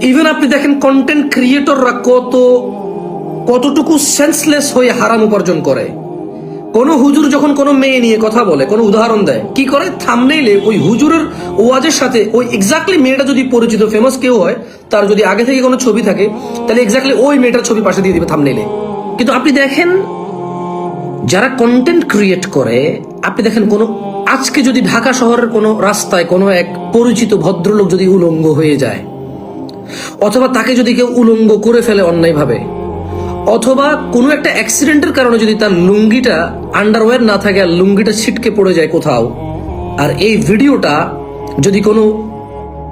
Even আপনি দেখেন content ক্রিয়েটররা কত, কতটুকু সেন্সলেস হয়ে হারাম উপার্জন করে। কোন হুজুর যখন কোনো মেয়ে নিয়ে কথা বলে, কোনো উদাহরণ দেয়, কি করে? থামনেইলে ওই হুজুরের ওয়াজের সাথে, ওই এক্স্যাক্টলি মেয়েটা যদি পরিচিত ফেমাস কেউ হয়, তার যদি আগে থেকে কোনো ছবি থাকে, তাহলে এক্স্যাক্টলি ওই মেয়েটার ছবি পাশে দিয়ে দিবে থামনেইলে কিন্তু আপনি দেখেন, যারা কন্টেন্ট ক্রিয়েট করে, আপনি দেখেন কোনো, আজকে যদি ঢাকা শহরের কোনো রাস্তায় কোনো এক পরিচিত ভদ্রলোক যদি উলঙ্গ হয়ে যায় অথবা তাকে যদি কেউ উলঙ্গ করে ফেলে অন্যায়ভাবে। অথবা কোনো একটা অ্যাক্সিডেন্টের কারণে যদি তার লুঙ্গিটা আন্ডারওয়্যার না থাকে আর লুঙ্গিটা ছিটকে পড়ে যায় কোথাও। আর এই ভিডিওটা যদি কোনো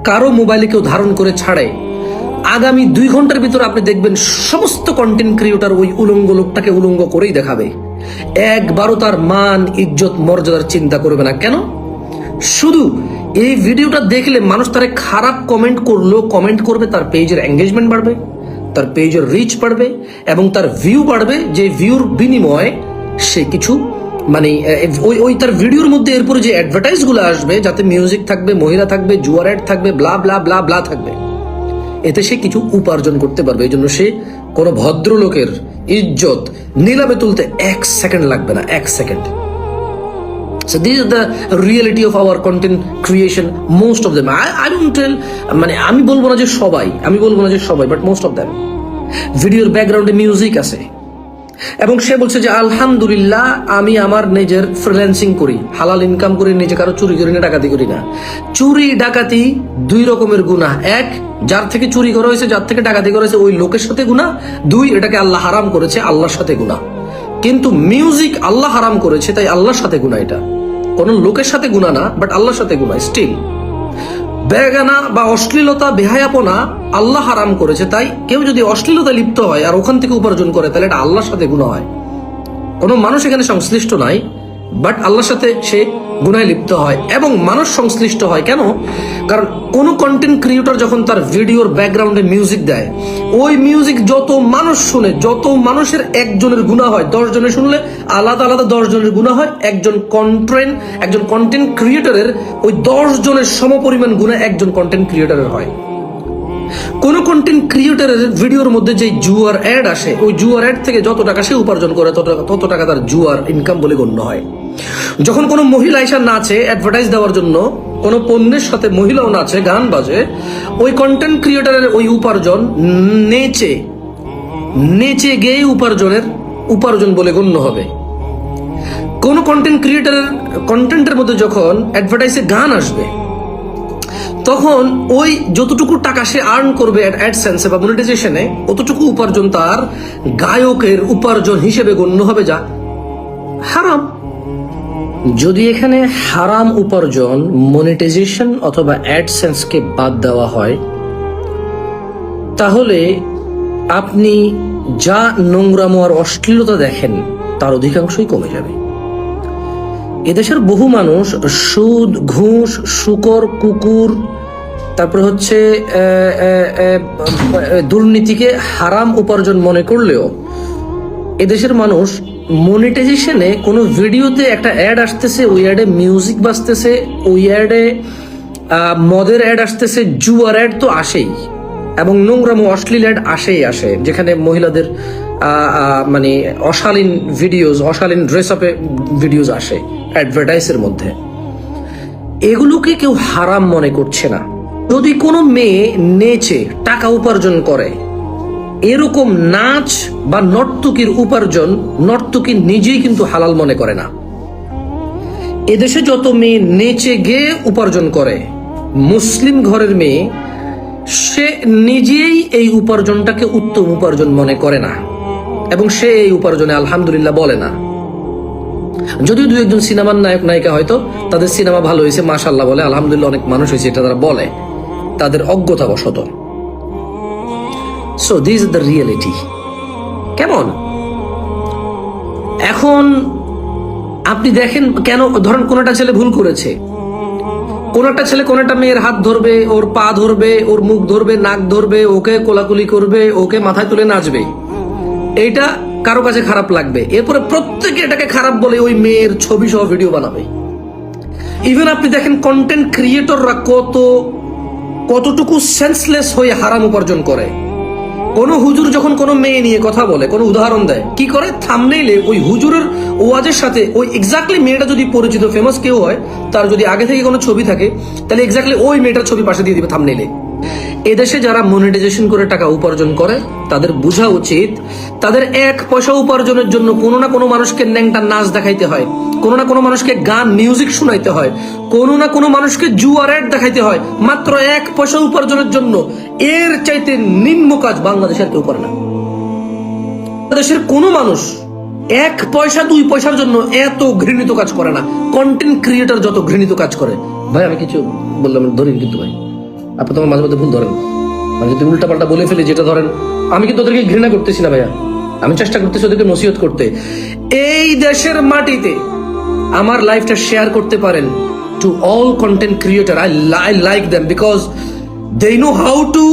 কারও মোবাইলে কেউ ধারণ করে ছাড়ে, আগামী দুই ঘণ্টার ভিতরে আপনি দেখবেন সমস্ত কন্টেন্ট ক্রিয়েটার ওই উলঙ্গ লোকটাকে উলঙ্গ করেই দেখাবে। একবারও তার মান, ইজ্জত, মর্যাদার চিন্তা করবে না। কেন? শুধু এই ভিডিওটা দেখলে মানুষ তারে খারাপ কমেন্ট করলেও কমেন্ট করবে, তার পেজের এঙ্গেজমেন্ট বাড়বে, তার পেজের রিচ বাড়বে এবং তার ভিউ বাড়বে। যে ভিউর বিনিময়ে সে কিছু মানে ওই ওই তার ভিডিওর মধ্যে এরপরে যে অ্যাডভার্টাইজগুলো আসবে, যাতে মিউজিক থাকবে, মহিলা থাকবে জুয়ার অ্যাড থাকবে ব্লা ব্লা ব্লা ব্লা থাকবে, এতে সে কিছু উপার্জন করতে পারবে। এই জন্য সে কোনো ভদ্রলোকের ইজ্জত নিলামে তুলতে এক সেকেন্ড লাগবে না, এক second So this is the reality of our content creation. Most of them. I, I don't tell মানে আমি বলব না যে সবাই আমি বলব না যে সবাই বাট মোস্ট অফ দ্যাম ভিডিওর ব্যাকগ্রাউন্ডে মিউজিক আছে। এবং সে বলছে যে আলহামদুলিল্লাহ আমি আমার নিজের ফ্রিল্যান্সিং করি। হালাল ইনকাম করি নিজে কারও চুরি করি না ডাকাতি করি না। চুরি ডাকাতি দুই রকমের গুনাহ। এক যার থেকে চুরি করা হয়েছে যার থেকে ডাকাতি করা হয়েছে ওই লোকের সাথে গুনাহ। দুই এটাকে আল্লাহ হারাম করেছে আল্লাহর সাথে গুনাহ। কিন্তু মিউজিক আল্লাহ হারাম করেছে, তাই আল্লাহর সাথে গুণা এটা। কোন লোকের সাথে গুণা না বাট আল্লাহর সাথে গুণা স্টিল বেগানা বা অশ্লীলতা, বেহায়াপনা আল্লাহ হারাম করেছে, তাই কেউ যদি অশ্লীলতা লিপ্ত হয় আর ওখান থেকে উপার্জন করে, তাহলে এটা আল্লাহর সাথে গুণা হয়। কোনো মানুষ এখানে সংশ্লিষ্ট নাই। বাট আল্লাহর সাথে সে গুনায় লিপ্ত হয় এবং মানুষ সংশ্লিষ্ট হয়। কেন? কারণ কোন কন্টেন্ট ক্রিয়েটর যখন তার ভিডিওর ব্যাকগ্রাউন্ডে মিউজিক দেয়, ওই মিউজিক যত মানুষ শুনে, যত মানুষের একজনের গুণা হয়, দশ জনের শুনলে আলাদা আলাদা দশ জনের গুণা হয়। একজন কন্টেন্ট একজন কন্টেন্ট ক্রিয়েটরের ওই দশ জনের সমপরিমাণ গুণা একজন কন্টেন্ট ক্রিয়েটরের হয়। কোন কন্টেন্ট ক্রিয়েটারের ভিডিওর মধ্যে যে জুয়ার অ্যাড আসে, ওই জুয়ার অ্যাড থেকে যত টাকা সে উপার্জন করে, তত টাকা তত টাকা তার জুয়ার ইনকাম বলে গণ্য হয়। যখন কোনো মহিলা এসে নাচে অ্যাডভার্টাইজ দেওয়ার জন্য, কোনো পণ্যের সাথে মহিলাও নাচে, গান বাজে, ওই কন্টেন্ট ক্রিয়েটারের ওই উপার্জন নেচে নেচে গেয়ে উপার্জনের, উপার্জন বলে গণ্য হবে। কোন কন্টেন্ট ক্রিয়েটরের কন্টেন্টের মধ্যে যখন অ্যাডভার্টাইজে গান আসবে তখন ওই যতটুকু টাকা সে আর্ন করবে অ্যাডসেন্সে বা মনিটাইজেশনে অতটুকু উপার্জন তার গায়কের উপার্জন হিসেবে গণ্য হবে যা হারাম। যদি এখানে হারাম উপার্জন মনিটাইজেশন অথবা অ্যাডসেন্সকে বাদ দেওয়া হয়, তাহলে আপনি যা নোংরামো আর অশ্লীলতা দেখেন, তার অধিকাংশই কমে যাবে। এদেশের বহু মানুষ সুদ, ঘুষ, শুকর, কুকুর, তারপর হচ্ছে দুর্নীতিকে হারাম উপার্জন মনে করলেও এদেশের মানুষ মনিটাইজেশনে কোনো ভিডিওতে একটা অ্যাড আসতেছে, ওই অ্যাডে মিউজিক বাজতেছে, ওই অ্যাডে মদের অ্যাড আসতেছে, জুয়ার অ্যাড তো আসেই এবং নোংরাম, অশ্লীল অ্যাড আসেই আসে, যেখানে মহিলাদের মানে অশালীন ভিডিওজ অশালীন ড্রেস আপে ভিডিওজ আসে। অ্যাডভার্টাইজের মধ্যে। এগুলোকে কেউ হারাম মনে করছে না। যদি কোনো মেয়ে নেচে টাকা উপার্জন করে, এরকম নাচ বা নর্তকীর উপার্জন নর্তকী নিজেই কিন্তু হালাল মনে করে না। এদেশে যত মেয়ে নেচে গেয়ে উপার্জন করে, মুসলিম ঘরের মেয়ে, সে নিজেই এই উপার্জনটাকে উত্তম উপার্জন মনে করে না। এবং সে এই উপার্জনে আলহামদুলিল্লাহ বলে না। যদিও দু একজন সিনেমার নায়ক, নায়িকা হয়তো তাদের সিনেমা ভালো হয়েছে মাশাল্লাহ বলে। আলহামদুলিল্লাহ অনেক মানুষ হয়েছে, এটা তারা বলে। তাদের অজ্ঞতা বশত সো দিস দ্য রিয়েলিটি কেমন? এখন আপনি দেখেন কেন, ধরেন কোন একটা ছেলে ভুল করেছে। কোন একটা ছেলে কোন একটা মেয়ের হাত ধরবে, ওর পা ধরবে, ওর মুখ ধরবে, নাক ধরবে, ওকে কোলাকুলি করবে, ওকে মাথায় তুলে নাচবে। এইটা কারও কাছে খারাপ লাগবে। এরপরে প্রত্যেকে এটাকে খারাপ বলে ওই মেয়ের ছবি সহ ভিডিও বানাবে। ইভেন আপনি দেখেন কন্টেন্ট ক্রিয়েটররা কত, কতটুকু সেন্সলেস হয়ে হারাম উপার্জন করে। কোন হুজুর যখন কোনো মেয়ে নিয়ে কথা বলে, কোনো উদাহরণ দেয়, কি করে? থামনেইলে ওই হুজুরের ওয়াজের সাথে ওই এক্স্যাক্টলি মেয়েটা যদি পরিচিত ফেমাস কেউ হয়, তার যদি আগে থেকে কোনো ছবি থাকে, তাহলে এক্স্যাক্টলি ওই মেয়েটার ছবি পাশে দিয়ে দিবে থামনেইলে এদেশে যারা মনিটাইজেশন করে টাকা উপার্জন করে, তাদের বোঝা উচিত তাদের এক পয়সা উপার্জনের জন্য কোনো না কোনো মানুষকে ন্যাংটা নাচ দেখাইতে হয়, কোনো না কোনো মানুষকে গান মিউজিক শুনাইতে হয়, কোনো না কোনো মানুষকে জুয়ার অ্যাড দেখাইতে হয়, মাত্র এক পয়সা উপার্জনের জন্য। এর চাইতে নিম্ন কাজ বাংলাদেশের কেউ করে না। বাংলাদেশের কোনো মানুষ এক পয়সা, দুই পয়সার জন্য এত ঘৃণিত কাজ করে না। কন্টেন্ট ক্রিয়েটর যত ঘৃণিত কাজ করে। ভাই, আমি কিছু বললাম, ধরিনি কিন্তু ভাই। আপনি তোমার মাঝে মধ্যে ভুল ধরেন। মানে যদি উল্টাপাল্টা বলে ফেলি যেটা ধরেন, আমি কিন্তু ওদেরকে ঘৃণা করতেছি না ভাইয়া। আমি চেষ্টা করতেছি ওদেরকে নসিহত করতে। এই দেশের মাটিতে আমার লাইফটা শেয়ার করতে পারেন to all content creator I I like them because they know how to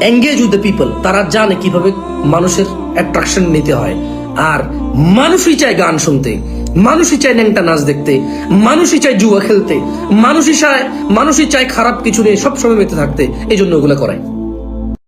engage with the people তারা জানে কীভাবে মানুষের অ্যাট্রাকশন নিতে হয়। আর মানুষই চায় গান শুনতে। মানুষই চায় ন্যাংটা নাচ দেখতে, মানুষই চায় জুয়া খেলতে, মানুষই চায় মানুষই চায় খারাপ কিছু নিয়ে সবসময় মেতে থাকতে, এই জন্য ওগুলো করে